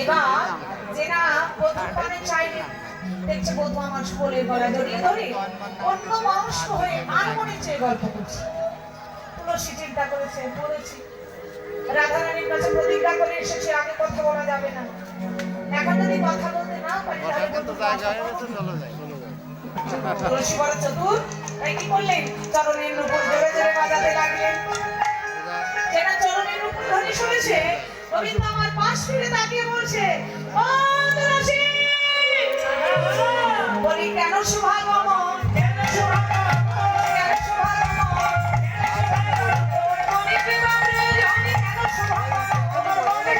এবার যেনা প্রথম পানে চাইলে দেখছে বধু আমার কোলে গলা জড়িয়ে ধরে অন্য মানুষ হয়ে আর মনে চেয়ে গল্প করছে। তুলসী চিন্তা করেছে বলেছি রাধারানীর কাছে প্রতিজ্ঞা করে এসেছে আগে কথা বলা যাবে না। এখন যদি কথা বলতে না পারি তাহলে বধূ কথা বলবে। তুলসী বড় চতুর তাই কি করলেন? চরণের উপর জোরে জোরে বাজাতে লাগলেন। গোবিন্দ আমার পাশ ফিরে তাকিয়ে বলছে ও তুলসী বলি কেন শুভাগমন কেন শুভাগমন কেন শুভাগমন অনেক বিবাদে জানি কেন শুভাগমন অনেক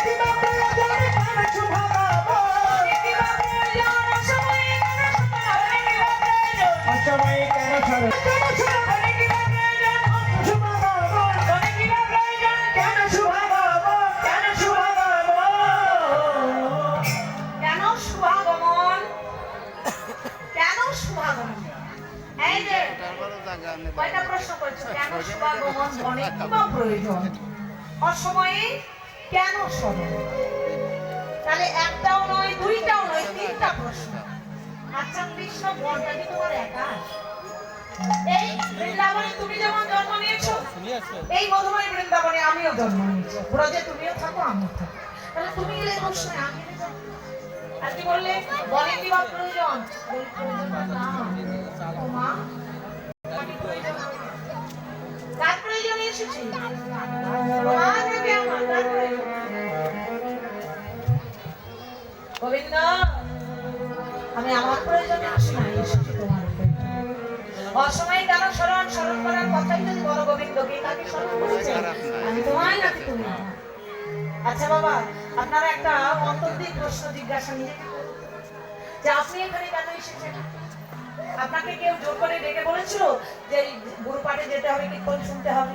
আচ্ছা এই বৃন্দাবনে বৃন্দাবনে আমিও জন্ম নিয়েছি। তুমিও থাকো, আমিও থাকো। তুমি গেলে আমি আর কি বললে? বনে কি প্রয়োজন? আমি আমার অসময়ে কেন তোমায় নাকি তুমি আচ্ছা বাবা, আপনারা একটা জিজ্ঞাসা যে আপনি কেন আপনাকে কেউ জোর করে ডেকে বলেছিল যে গুরু যেতে হবে, কীর্তন শুনতে হবে?